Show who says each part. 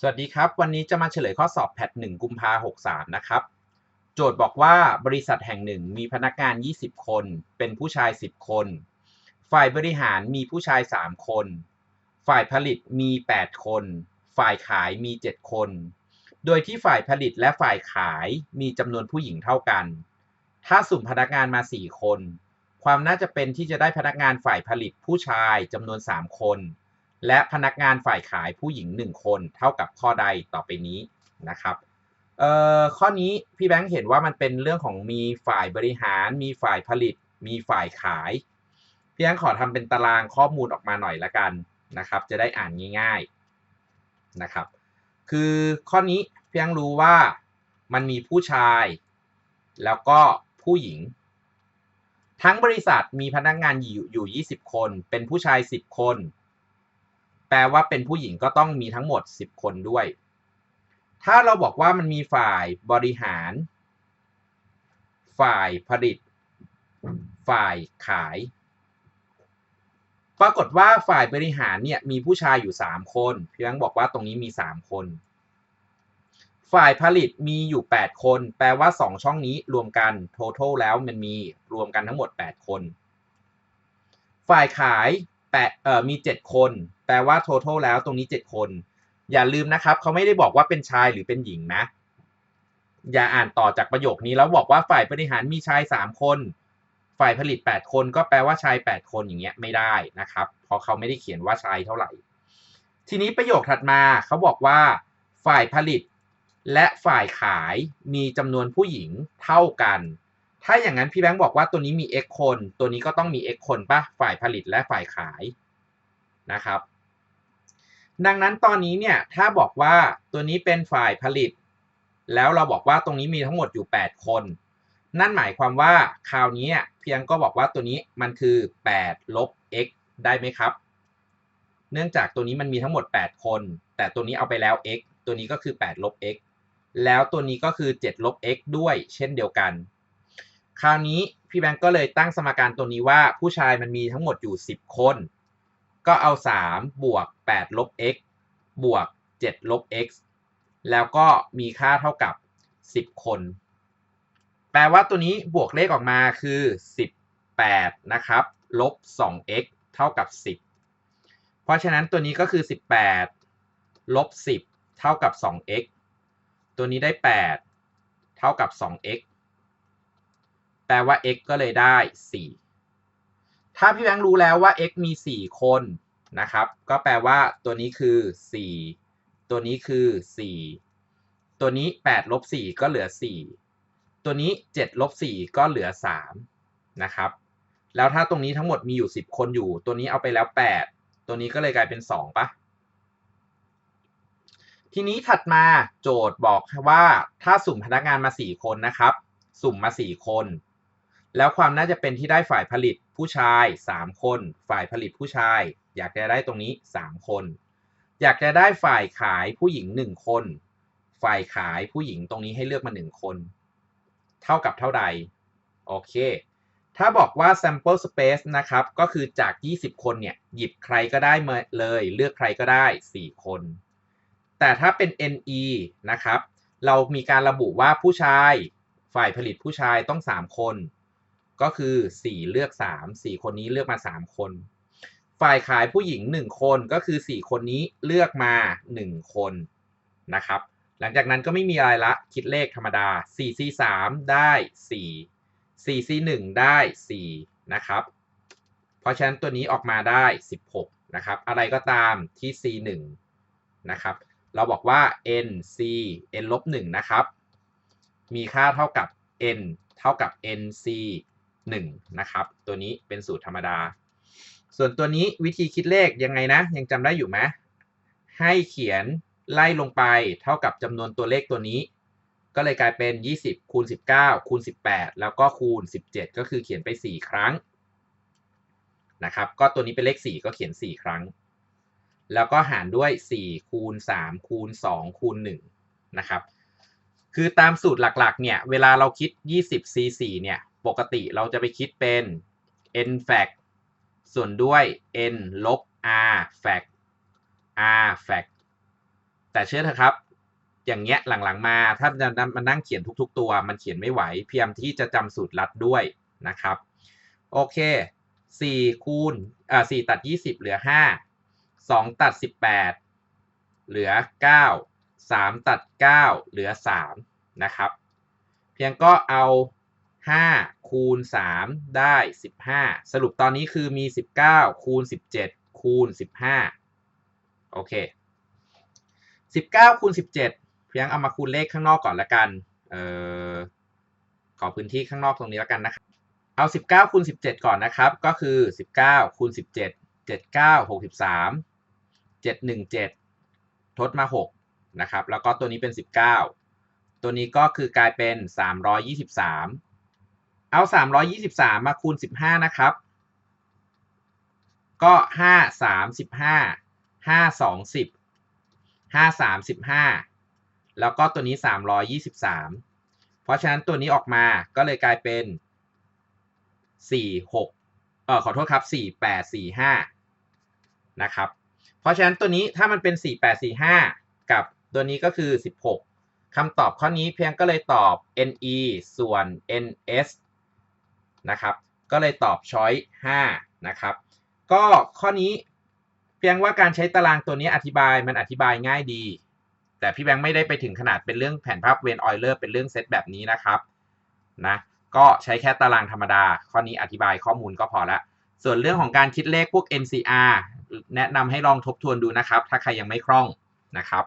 Speaker 1: สวัสดีครับ วันนี้จะมาเฉลยข้อสอบแพท1กุมภา63นะครับ โจทย์บอกว่าบริษัทแห่งหนึ่งมีพนักงาน 20 คน เป็นผู้ชาย 10 คน ฝ่ายบริหารมีผู้ชาย 3 คน ฝ่ายผลิตมี 8 คน ฝ่ายขายมี 7 คน โดยที่ฝ่ายผลิตและฝ่ายขายมีจำนวนผู้หญิงเท่ากัน ถ้าสุ่มพนักงานมา 4 คน ความน่าจะเป็นที่จะได้พนักงานฝ่ายผลิตผู้ชายจำนวน 3 คน และพนักงานฝ่ายขายผู้หญิง 1 คน เท่ากับข้อใดต่อไปนี้นะครับเอ่อข้อนี้พี่แบงค์เห็นว่ามันเป็นเรื่องของมีฝ่ายบริหาร มีฝ่ายผลิต มีฝ่ายขาย พี่แบงค์ขอทำเป็นตารางข้อมูลออกมาหน่อยละกันนะครับ จะได้อ่านง่ายๆนะครับ คือข้อนี้พี่แบงค์รู้ว่ามันมีผู้ชาย แล้วก็ผู้หญิง ทั้งบริษัทมีพนักงานอยู่อยู่ 20 คน เป็นผู้ชาย 10 คน แปลว่าเป็นผู้หญิงก็ต้องมีทั้งหมด 10 คนด้วย ถ้าเราบอกว่ามันมีฝ่ายบริหาร ฝ่ายผลิต ฝ่ายขาย ปรากฏว่าฝ่ายบริหารเนี่ยมีผู้ชายอยู่ 3 คนพี่แบงบอกว่าตรงนี้มี 3 คน ฝ่ายผลิตมีอยู่ 8 คน แปลว่า 2 ช่องนี้รวมกัน total แล้วมันมีรวมกันทั้งหมด 8 คน ฝ่ายขาย แปดเอ่อมีเจ็ดคน แปลว่า total แล้วตรงนี้เจ็ดคน อย่าลืมนะครับเขาไม่ได้บอกว่าเป็นชายหรือเป็นหญิงนะ อย่าอ่านต่อจากประโยคนี้แล้วบอกว่าฝ่ายบริหารมีชายสามคน ฝ่ายผลิตแปดคนก็แปลว่าชายแปดคนอย่างเงี้ยไม่ได้นะครับเพราะเขาไม่ได้เขียนว่าชายเท่าไหร่ ทีนี้ประโยคถัดมาเขาบอกว่า ฝ่ายผลิตและฝ่ายขายมีจำนวนผู้หญิงเท่ากัน ถ้าอย่างนั้นพี่แบงค์บอกว่าตัวนี้มี x คน ตัวนี้ก็ต้องมี x คนปะฝ่ายผลิตและฝ่ายขายนะครับ ดังนั้นตอนนี้เนี่ยถ้าบอกว่าตัวนี้เป็นฝ่ายผลิต แล้วเราบอกว่าตรงนี้มีทั้งหมดอยู่ 8 คน นั่นหมายความว่าคราวนี้เพียงก็บอกว่าตัวนี้มันคือ8ลบ x ได้ไหมครับ เนื่องจากตัวนี้มันมีทั้งหมด 8 คน แต่ตัวนี้เอาไปแล้ว x ตัวนี้ก็คือ8ลบ x แล้วตัวนี้ก็คือ7ลบ x ด้วยเช่นเดียวกัน คราวนี้พี่แบงก์ก็เลยตั้งสมการตัวนี้ว่าผู้ชายมันมีทั้งหมดอยู่ 10 คน ก็เอา 3 บวก 8 ลบ x บวก 7 ลบ x แล้วก็มีค่าเท่ากับ 10 คน แปลว่าตัวนี้บวกเลขออกมาคือ 18 นะครับ ลบ 2x เท่ากับ 10 เพราะฉะนั้นตัวนี้ก็คือ 18 ลบ 10 เท่ากับ 2x ตัวนี้ได้ 8 เท่ากับ 2x แปลว่า x ก็เลยได้ 4 ถ้าพี่แบงค์รู้แล้วว่า x มี 4 คนนะครับ ก็แปลว่าตัวนี้คือ 4 ตัวนี้คือ 4 ตัวนี้8ลบ4ก็เหลือ 4 ตัวนี้7ลบ4ก็เหลือ 3 นะครับ แล้วถ้าตรงนี้ทั้งหมดมีอยู่ 10 คนอยู่ ตัวนี้เอาไปแล้ว 8 ตัวนี้ก็เลยกลายเป็น 2ปะทีนี้ถัดมาโจทย์บอกว่าถ้าสุ่มพนักงานมา 4 คนนะครับ สุ่มมา 4 คน แล้วความน่าจะเป็นที่ได้ฝ่ายผลิตผู้ชาย 3 คน ฝ่ายผลิตผู้ชาย อยากจะได้ตรงนี้ 3 คน อยากจะได้ฝ่ายขายผู้หญิง 1 คน ฝ่ายขายผู้หญิงตรงนี้ให้เลือกมา 1 คน เท่ากับเท่าใดโอเค ถ้าบอกว่า sample space นะครับ ก็คือจาก 20 คนเนี่ย หยิบใครก็ได้มาเลย เลือกใครก็ได้ 4 คน แต่ถ้าเป็น NE นะครับ เรามีการระบุว่าผู้ชาย ฝ่ายผลิตผู้ชายต้อง 3 คน ก็คือ 4 เลือก 3 4 คนนี้เลือกมา 3 คน ฝ่ายขายผู้หญิง 1 คนก็คือ 4 คนนี้เลือกมา 1 คนนะครับ หลังจากนั้นก็ไม่มีอะไรละคิดเลขธรรมดา 4 c 3 ได้ 4 4 c 1 ได้ 4 นะครับ เพราะฉะนั้นตัวนี้ออกมาได้ 16 นะครับ อะไรก็ตามที่ c 1 นะครับ เราบอกว่า n c n ลบ1นะครับ มีค่าเท่ากับ n เท่ากับ nc 1นะครับ ตัวนี้เป็นสูตรธรรมดา ส่วนตัวนี้วิธีคิดเลขยังไงนะ ยังจำได้อยู่ไหมให้เขียนไล่ลงไปเท่ากับจำนวนตัวเลขตัวนี้ ก็เลยกลายเป็น 20 คูณ 19 คูณ 18 แล้วก็คูณ 17 ก็คือเขียนไป 4 ครั้งนะครับ ก็ตัวนี้เป็นเลข 4 ก็เขียน 4 ครั้ง แล้วก็หารด้วย 4 คูณ 3 คูณ 2 คูณ 1 นะครับ คือตามสูตรหลักๆ เนี่ย เวลาเราคิด 20 c4 เนี่ย ปกติเราจะไปคิดเป็น n fact ส่วนด้วย n ลบ r fact r fact แต่เชื่อเถอะครับ อย่างเงี้ยหลังๆมา ถ้ามานั่งเขียนทุกๆ ตัว มันเขียนไม่ไหวพยายามที่จะจำสูตรลัดด้วยนะครับ โอเคสี่คูณอ่าสี่ตัดยี่สิบเหลือห้าสองตัดสิบแปดเหลือเก้าสามตัดเก้าเหลือสามนะครับ เพียงก็เอา ห้าคูณสามได้สิบห้าสรุปตอนนี้คือมีสิบเก้าคูณสิบเจ็ดคูณสิบห้าโอเคสิบเก้าคูณสิบเจ็ดเพียงเอามาคูณเลขข้างนอกก่อนละกัน เอ่อขอพื้นที่ข้างนอกตรงนี้ละกันนะครับ เอา 19 คูณ 17 ก่อนนะครับ ก็คือ 19 คูณ 17 79 63 717 ทดมา 6 นะครับ แล้วก็ตัวนี้เป็น 19 ตัวนี้ก็คือกลายเป็น 323 เอา323มาคูณ15นะครับ ก็5 35 5 20 5 35แล้วก็ตัวนี้323เพราะฉะนั้นตัวนี้ออกมาก็เลยกลายเป็นสี่หกเออขอโทษครับสี่แปดสี่ห้านะครับ เพราะฉะนั้นตัวนี้ถ้ามันเป็นสี่แปดสี่ห้ากับตัวนี้ก็คือสิบหกคำตอบข้อนี้เพียงก็เลยตอบ ne ส่วน ns นะครับ ก็เลยตอบช้อยห้านะครับ ก็ข้อนี้เพียงว่าการใช้ตารางตัวนี้อธิบายมันอธิบายง่ายดี แต่พี่แบงค์ไม่ได้ไปถึงขนาดเป็นเรื่องแผนภาพเวนออยเลอร์เป็นเรื่องเซตแบบนี้นะครับนะก็ใช้แค่ตารางธรรมดา ข้อนี้อธิบายข้อมูลก็พอละ ส่วนเรื่องของการคิดเลขพวก NCR แนะนำให้ลองทบทวนดูนะครับ ถ้าใครยังไม่คล่องนะครับ